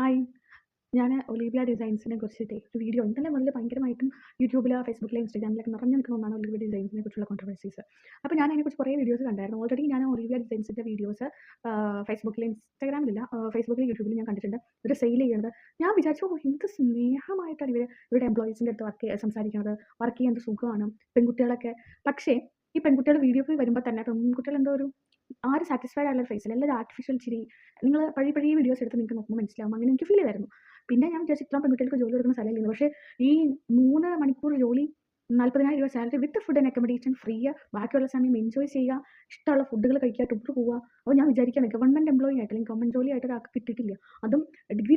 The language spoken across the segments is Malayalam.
ഹായ് ഞാൻ ഒലീവിയ ഡിസൈൻസിനെ കുറിച്ചിട്ട് ഒരു വീഡിയോ ഇന്നലെ മുതൽ ഭയങ്കരമായിട്ടും യൂട്യൂബിൽ ഫേസ്ബുക്കിൽ ഇൻസ്റ്റാഗ്രാമിലൊക്കെ നിറഞ്ഞു നിൽക്കുന്ന ഒന്നാണ് ഒലീവിയ ഡിസൈൻസിനെ കുറിച്ചുള്ള കോൺട്രവേഴ്സീസ് അപ്പോൾ ഞാൻ അതിനെക്കുറിച്ച് കുറേ വീഡിയോസ് കണ്ടായിരുന്നു. ഓൾറെഡി ഞാൻ ഒലീവിയ ഡിസൈൻസിന്റെ വീഡിയോസ് ഫേസ്ബുക്കിൽ ഇൻസ്റ്റാഗ്രാമിലില്ല ഫേസ്ബുക്കിൽ യൂട്യൂബിൽ ഞാൻ കണ്ടിട്ടുണ്ട്. ഒരു സെയിൽ ചെയ്യുന്നത്. ഞാൻ വിചാരിച്ചു "ഓ, എന്ത് സ്നേഹമായിട്ടാണ് ഇവർ ഇവരുടെ എംപ്ലോയീസിന്റെ അടുത്ത് വർക്ക് സംസാരിക്കുന്നത്. വർക്ക് ചെയ്യുന്നത് സുഖമാണ്? പെൺകുട്ടികളൊക്കെ. പക്ഷേ ഈ പെൺകുട്ടികൾ വീഡിയോയിൽ വരുമ്പോൾ തന്നെ പെൺകുട്ടികൾ എന്തോ ഒരു ആരും സാറ്റിസ്ഫൈഡ് ആയുള്ള ഫേസിൽ എല്ലാവരും ആർട്ടിഫിഷ്യൽ ചിരി. നിങ്ങൾ പഴയ പഴയ വീഡിയോസ് എടുത്ത് നിങ്ങൾക്ക് നോക്കുമ്പോൾ മനസ്സിലാവും. അങ്ങനെ എനിക്ക് ഫീൽ ചെയ്തായിരുന്നു പിന്നെ ഞാൻ വിചാരിച്ചു ഇത്രയും പെൺകുട്ടികൾക്ക് ജോലി കൊടുക്കുന്ന സ്ഥലമില്ല പക്ഷേ ഈ മൂന്ന് മണിക്കൂർ ജോലി നാൽപ്പതിനായിരം രൂപ salary with food and accommodation free ബാക്കിയുള്ള സമയം എൻജോയ് ചെയ്യുക. ഇഷ്ടമുള്ള ഫുഡുകൾ കഴിക്കുക ടൂർ പോവുക. അപ്പോൾ ഞാൻ വിചാരിക്കുകയാണ് ഗവൺമെന്റ് എംപ്ലോയി ആയിട്ട് അല്ലെങ്കിൽ ഗവൺമെന്റ് ജോലി ആയിട്ട് ഒരാൾക്ക് കിട്ടിയിട്ടില്ല. അതും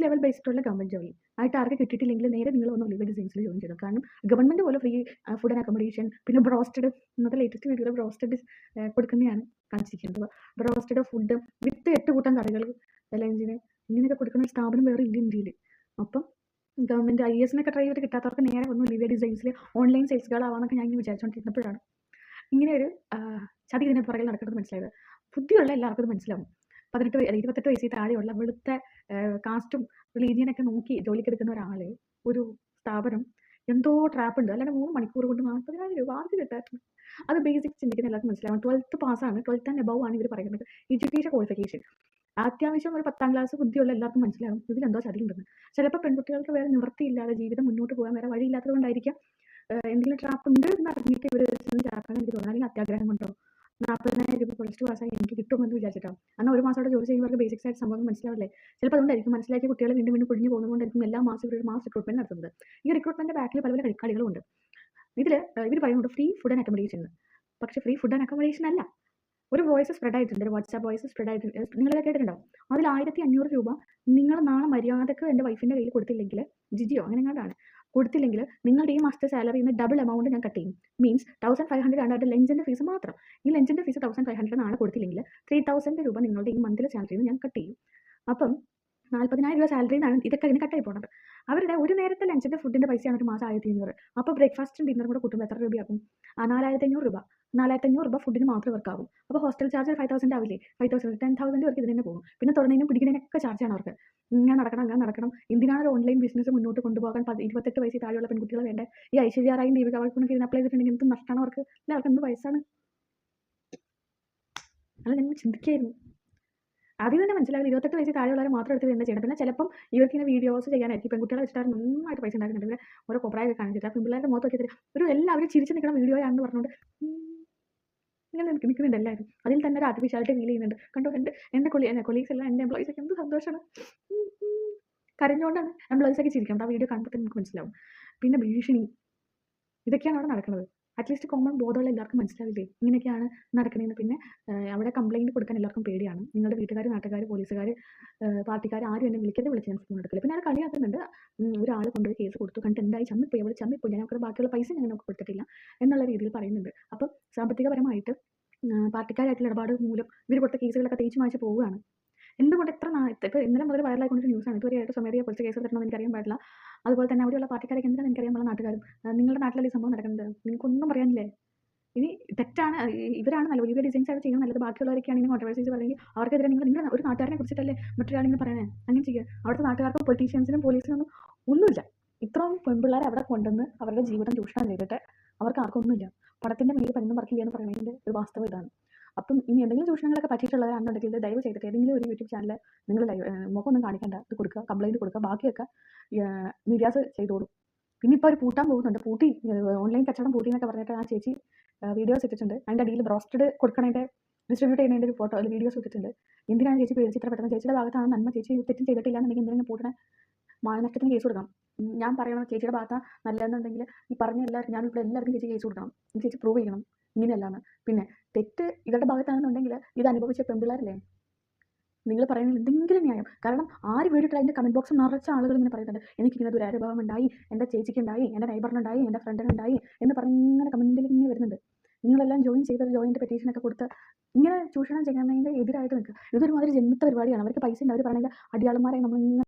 ലെവൽ ബേസ്ഡുള്ള ഗവൺമെന്റ് ജോലി. ആയിട്ട് ആർക്ക് കിട്ടിയിട്ടില്ലെങ്കിൽ നേരെ നിങ്ങൾ ഒന്ന് ഒലിവ ഡിസൈൻസിൽ ജോയിൻ ചെയ്തു. കാരണം ഗവൺമെന്റ് പോലെ ഫ്രീ ഫുഡ് ആൻഡ് അക്കോമഡേഷൻ പിന്നെ ബ്രോസ്റ്റഡ് ഇന്നത്തെ ലേറ്റസ്റ്റ് വീഡിയോയിൽ ബ്രോസ്റ്റഡ് കൊടുക്കുന്നതാണ് കാണിച്ചിരിക്കുന്നത്. ബ്രോസ്റ്റഡ് ഫുഡ് വിത്ത് എട്ട് കൂട്ടം കറികൾ ലഞ്ചിന് ഇങ്ങനെയൊക്കെ കൊടുക്കുന്ന സ്ഥാപനം വേറെ ഇല്ല ഇന്ത്യയിൽ അപ്പം ഗവൺമെന്റ് ഐ എസിനൊക്കെ ട്രൈ ചെയ്ത് കിട്ടാത്തവർക്ക് നേരെ ഒന്ന് ലിവിയ ഡിസൈൻസിൽ ഓൺലൈൻ സെയിൽസ് ഗേൾ ആവാന്നൊക്കെ ഞാൻ ഇങ്ങനെ വിചാരിച്ചുകൊണ്ടിരുന്നപ്പോഴാണ് ഇങ്ങനെ ഒരു ചതി ഇതിനെ പുറകിൽ നടക്കുന്നത് മനസ്സിലായത്. ബുദ്ധിയുള്ള എല്ലാവർക്കും മനസ്സിലാവും. പതിനെട്ട് അല്ലെങ്കിൽ അല്ല, ഇരുപത്തെട്ട് വയസ്സിൽ താഴെയുള്ള വെളുത്ത കാസ്റ്റും റിലീജിയനൊക്കെ നോക്കി ജോലിക്കെടുക്കുന്ന ഒരാൾ ഒരു സ്ഥാപനം എന്തോ ട്രാപ്പ് ഉണ്ട്. അല്ലാണ്ട് മൂന്ന് മണിക്കൂർ കൊണ്ട് നാൽപ്പതിനായിരം രൂപ ആദ്യം കിട്ടാറുണ്ട് അത് ബേസിക് ചിന്തിക്കുന്ന എല്ലാവർക്കും മനസ്സിലാവും. ട്വൽത്ത് പാസ്സാണ് ട്വൽത്ത് ആൻഡ് എബവ് ആണ് ഇവർ പറയുന്നത്. എഡ്യൂക്കേഷൻ ക്വാളിഫിക്കേഷൻ അത്യാവശ്യം ഒരു പത്താം ക്ലാസ് ബുദ്ധിയുള്ള എല്ലാവർക്കും മനസ്സിലാവും ഇതിലെന്തോ ചതിയുണ്ടെന്ന്. ചിലപ്പോൾ പെൺകുട്ടികൾക്ക് വേറെ നിവൃത്തിയില്ലാതെ ജീവിതം മുന്നോട്ട് പോകാൻ വേറെ വഴിയില്ലാത്തത് കൊണ്ടായിരിക്കാം. എന്തെങ്കിലും ട്രാപ്പ് ഉണ്ട് എന്ന് അറിഞ്ഞിട്ട് ഇവർ ചാക്കാൻ എനിക്ക് തോന്നുന്നു. അല്ലെങ്കിൽ അത്യാഗ്രഹം കൊണ്ടോ നാൽപ്പതിനായിരം രൂപ പ്ലസ് ടു പാസ്സായി എനിക്ക് കിട്ടുമെന്ന് വിചാരിച്ചിട്ടാണ് എന്നാൽ ഒരു മാസം അവിടെ ജോലി ചെയ്യുന്നവർക്ക് ബേസിക്സ് ആയിട്ട് സംഭവം മനസ്സിലാവില്ലേ? ചിലപ്പോൾ അതുകൊണ്ടായിരിക്കും മനസ്സിലാക്കിയ കുട്ടികളെ വീണ്ടും വീണ്ടും കുഴിഞ്ഞു പോകുന്നതുകൊണ്ടായിരിക്കും എല്ലാ മാസം ഇവർ മാസ് റിക്രൂട്ട്മെന്റ് നടത്തുന്നത്. ഈ റിക്രൂട്ട്മെന്റ് ബാക്കിൽ പല പല കളികളും ഉണ്ട് ഇതിൽ ഇവർ പറയുന്നുണ്ട് ഫ്രീ ഫുഡ് ആൻഡ് അക്കോമഡേഷൻ പക്ഷെ ഫ്രീ ഫുഡ് ആൻഡ് അക്കോമഡേഷൻ അല്ല. ഒരു വോയിസ് സ്പ്രെഡ് ആയിട്ടുണ്ട്. ഒരു വാട്സാപ്പ് വോയിസ് സ്പ്രെഡ് ആയിട്ടുണ്ട്. നിങ്ങളത് കേട്ടിട്ടുണ്ടാവും അതിൽ ആയിരത്തി അഞ്ഞൂറ് രൂപ നിങ്ങൾ നാളെ മര്യാദയ്ക്ക് എന്റെ വൈഫിന്റെ കയ്യിൽ കൊടുത്തില്ലെങ്കിൽ ജിജിയോ അങ്ങനെ എങ്ങാണ്ടാണ് കൊടുത്തില്ലെങ്കിൽ നിങ്ങളുടെ ഈ മാസത്തെ സാലറിയിൽ നിന്ന് ഡബിൾ എമൗണ്ട് ഞാൻ കട്ട് ചെയ്യും. മീൻസ് തൗസൻഡ് ഫൈവ് ഹൺഡ്രഡ് ആണ് അവരുടെ ലഞ്ചിന്റെ ഫീസ് മാത്രം. ഈ ലഞ്ചിന്റെ ഫീസ് തൗസൻഡ് ഫൈവ് ഹൺഡ്രഡ് നാളെ കൊടുത്തില്ലെങ്കിൽ ത്രീ തൗസൻഡ് രൂപ നിങ്ങളുടെ ഈ മന്തിലെ സാലറിയിൽ നിന്ന് ഞാൻ കട്ട് ചെയ്യും. അപ്പം നാൽപ്പതിനായിരം രൂപ സാലറി നിന്നാണ് ഇതൊക്കെ ഇതിന് കട്ടായി പോകുന്നത് അവരുടെ ഒരു നേരത്തെ ലഞ്ചിന്റെ ഫുഡിന്റെ പൈസയാണ് ഒരു മാസം ആയിരത്തി അഞ്ഞൂറ്. അപ്പോൾ ബ്രേക്ക്ഫാസ്റ്റും ഡിന്നറും കൂടെ കൂട്ടുമ്പോൾ എത്ര രൂപയാകും? ആ നാലായിരത്തി അഞ്ഞൂറ് രൂപ. നാലായിരത്തി അഞ്ഞൂറ് രൂപ ഫുഡിന് മാത്രം ആവും അപ്പോൾ hostel charge five thousand ആവില്ലേ? Five thousand ten thousand work ഇതിന് പോകും. പിന്നെ തുടങ്ങുന്നതിനും പിടിക്കുന്നതിനൊക്കെ ചാർജാണ് അവർക്ക്. ഇങ്ങനെ നടക്കണം അങ്ങനെ നടക്കണം. എന്തിനാണ് ഒരു ഓൺലൈൻ ബിസിനസ് മുന്നോട്ട് കൊണ്ടുപോകാൻ പതി- ഇരുപത്തെട്ട് വയസ്സിൽ താഴെയുള്ള പെൺകുട്ടികൾ വേണ്ട? ഈ ഐശ്വര്യ റായും ദീപിക വർക്കൊക്കെ ഇതിന് അപ്ലൈ ചെയ്തിട്ടുണ്ടെങ്കിൽ എന്ത് നഷ്ടമാണ് അവർക്ക്? അല്ല അവർക്ക് എന്ത് വയസ്സാണ്? അല്ല നിങ്ങൾ ചിന്തിക്കായിരുന്നു. ആദ്യം തന്നെ മനസ്സിലാവില്ല ഇരുപത്തെട്ട് വയസ്സിൽ താഴെയുള്ളവരെ മാത്രം എടുത്ത് തന്നെ ചെയ്യണം? പിന്നെ ചിലപ്പം ഇവർക്ക് ഇങ്ങനെ വീഡിയോസ് ചെയ്യാനായിരിക്കും പെൺകുട്ടികളെ വെച്ചിട്ട് നന്നായിട്ട് പൈസ ഉണ്ടാക്കുന്നുണ്ട്. പിന്നെ ഓരോ കൊപ്രായൊക്കെ കാണിച്ചിട്ട് ആ പെൺപിള്ളേരുടെ മുഖത്ത് നോക്കി തരും ഒരു എല്ലാവരും ചിരിച്ച് നിൽക്കുന്ന വീഡിയോയാണെന്ന് പറഞ്ഞുകൊണ്ട് ഉം, ഇങ്ങനെ നിൽക്ക് നിൽക്കുന്നുണ്ട് എല്ലാവരും. അതിൽ തന്നെ ഒരു ആർട്ടിഫിഷ്യാലിറ്റി ഫീൽ ചെയ്യുന്നുണ്ട്. കണ്ടോ? എന്റെ എന്റെ കൊളി എന്റെ കൊളീഗ്സ് എല്ലാം എന്റെ എംപ്ലോയീസ് ഒക്കെ എന്ത് സന്തോഷമാണ്. കരഞ്ഞുകൊണ്ടാണ് എംപ്ലോയീസ് ഒക്കെ ചിരിക്കുന്നത്. ആ വീഡിയോ നിങ്ങൾക്ക് നമുക്ക് മനസ്സിലാവും. പിന്നെ ഭീഷണി. ഇതൊക്കെയാണ് അവിടെ നടക്കുന്നത്. അറ്റ്ലീസ്റ്റ് കോമൺ ബോധമുള്ള എല്ലാവർക്കും മനസ്സിലാവില്ലേ? ഇങ്ങനെയൊക്കെയാണ് നടക്കണതെന്ന് പിന്നെ അവിടെ കംപ്ലയിന്റ് കൊടുക്കാൻ എല്ലാവർക്കും പേടിയാണ്. നിങ്ങളുടെ വീട്ടുകാർ നാട്ടുകാർ പോലീസുകാർ പാർട്ടിക്കാർ ആരും എന്നെ വിളിക്കാതെ വിളിച്ച് ഞാൻ ഫോൺ എടുക്കില്ല. പിന്നെ അവിടെ കളിയാക്കുന്നുണ്ട് ഒരാൾ കൊണ്ടുപോയി കേസ് കൊടുത്തു. കണ്ടിട്ട് എന്തായി? ചമ്മിപ്പോയി. അവൾ ചമ്മിപ്പോയി. അവർക്ക് ബാക്കിയുള്ള പൈസ ഞാൻ നമുക്ക് കൊടുത്തിട്ടില്ല എന്നുള്ള രീതിയിൽ പറയുന്നുണ്ട്. അപ്പം സാമ്പത്തികപരമായിട്ട് പാർട്ടിക്കാരായിട്ടുള്ള ഇടപാട് മൂലം ഇവർ കൊടുത്ത കേസുകളൊക്കെ തേച്ച് മാച്ച് പോവുകയാണ്. എന്തുകൊണ്ട് എത്ര നാ ഇപ്പോൾ ഇന്നലെ മുതൽ വൈറലായിക്കൊണ്ടൊരു ന്യൂസാണ് ഇതുവരെയായിട്ട് സ്വമേറിയ പോലീസ് കേസ് തരണമെന്ന് എനിക്കറിയാൻ പാടില്ല. അതുപോലെ തന്നെ അവിടെയുള്ള പാർട്ടിക്കാരൊക്കെ എന്തിനാണ് എനിക്കറിയാൻ പാടില്ല. നാട്ടുകാരും. നിങ്ങളുടെ നാട്ടിലല്ലേ സംഭവം നടക്കുന്നത്? നിങ്ങൾക്കൊന്നും പറയാനില്ലേ? ഇനി തെറ്റാണ് ഇവരാണ് നല്ല വലിയ ഡിസൈൻസ് ആണ് ചെയ്യുന്നത് നല്ലത്. ബാക്കിയുള്ളവരൊക്കെയാണ് ഇനി കോൺട്രവേഴ്സീസ് പറയുമെങ്കിൽ അവർക്കെതിരെ നിങ്ങൾ നിങ്ങളുടെ ഒരു നാട്ടുകാരനെ കുറിച്ചിട്ടല്ലേ മറ്റൊരാളിങ്ങനെ പറയണേ? അങ്ങനെ ചെയ്യുക അവിടുത്തെ നാട്ടുകാർക്കും പൊളിറ്റീഷ്യൻസിനും പോലീസിനും ഒന്നുമില്ല. ഇത്രയും പെൺപിള്ളേരെ അവിടെ കൊണ്ടുവന്ന് അവരുടെ ജീവിതം ചൂഷണം ചെയ്തിട്ട് അവർക്ക് ആർക്കൊന്നുമില്ല പണത്തിന്റെ മേലിൽ പരുന്നും പറക്കില്ല എന്ന് പറയുന്നതിന്റെ ഒരു വാസ്തവം ഇതാണ്. അപ്പം ഇനി എന്തെങ്കിലും ചൂഷണങ്ങളൊക്കെ പറ്റിയിട്ടുള്ളവരാണെന്നുണ്ടെങ്കിൽ ദയവ് ചെയ്തിട്ട് ഏതെങ്കിലും ഒരു യൂട്യൂബ് ചാനൽ നിങ്ങൾ മുഖമൊന്നും കാണിക്കണ്ട. ഇത് കൊടുക്കുക കംപ്ലൈന്റ് കൊടുക്കുക ബാക്കിയൊക്കെ മീഡിയാസ് ചെയ്തോളൂ. പിന്നെ ഇപ്പോൾ അവർ പൂട്ടാൻ പോകുന്നുണ്ട്. പൂട്ടി ഓൺലൈൻ കച്ചവടം പൂട്ടി എന്നൊക്കെ പറഞ്ഞിട്ട് ആ ചേച്ചി വീഡിയോസ് ഇട്ടിട്ടുണ്ട് അതിന്റെ അടിയിൽ ബ്രോസ്റ്റഡ് കൊടുക്കണതിന്റെ ഡിസ്ട്രിബ്യൂട്ട് ചെയ്യുന്നതിന്റെ ഒരു ഫോട്ടോ അല്ലെങ്കിൽ വീഡിയോസ് ഇട്ടിട്ടുണ്ട് എന്തിനാണ് ചേച്ചി പേടിച്ച് ഇത്ര പെട്ടെന്ന്? ചേച്ചിയുടെ ഭാഗത്താണ്? നന്മ ചേച്ചി തെറ്റും ചെയ്തിട്ടില്ല എന്നുണ്ടെങ്കിൽ എന്തിനാണ് പൂട്ടണ മാനനഷ്ടത്തിന് കേസ് കൊടുക്കാം ഞാൻ പറയണം ചേച്ചിയുടെ ഭാഗത്താണ് നല്ലതെന്നുണ്ടെങ്കിൽ ഈ പറഞ്ഞ എല്ലാവർക്കും ഞാൻ ഇവിടെ എല്ലാവർക്കും ചേച്ചി കേസ് കൊടുക്കണം. ചേച്ചി പ്രൂവ് ചെയ്യണം. ഇങ്ങനെയല്ലാന്ന്. പിന്നെ തെറ്റ് ഇവരുടെ ഭാഗത്താണെന്നുണ്ടെങ്കിൽ ഇത് അനുഭവിച്ച പെൺപിള്ളേരല്ലേ നിങ്ങൾ പറയുന്നത് എന്തെങ്കിലും ന്യായം. കാരണം ആര് വീടിട്ട് അതിന്റെ കമന്റ് ബോക്സ് നിറച്ച ആളുകൾ ഇങ്ങനെ പറയുന്നുണ്ട്. എനിക്ക് ഇങ്ങനെ ഒരു അനുഭവം ഉണ്ടായി എന്റെ ചേച്ചിക്ക് ഉണ്ടായി എന്റെ നൈബറിനുണ്ടായി എന്റെ ഫ്രണ്ടിനുണ്ടായി എന്ന് പറഞ്ഞ് ഇങ്ങനെ കമന്റിൽ ഇങ്ങനെ വരുന്നുണ്ട്. നിങ്ങളെല്ലാം ജോയിൻ ചെയ്ത ജോയിന്റെ പെറ്റീഷനൊക്കെ കൊടുത്ത് ഇങ്ങനെ ചൂഷണം ചെയ്യുന്നതിന്റെ എതിരായിട്ട് നിൽക്കുക. ഇതൊരുമാതിരി ജന്മത്തെ പരിപാടിയാണ്. അവർക്ക് പൈസ ഉണ്ട് അവർ പറയുന്നത് അടിയാളന്മാരെ നമ്മളിങ്ങനെ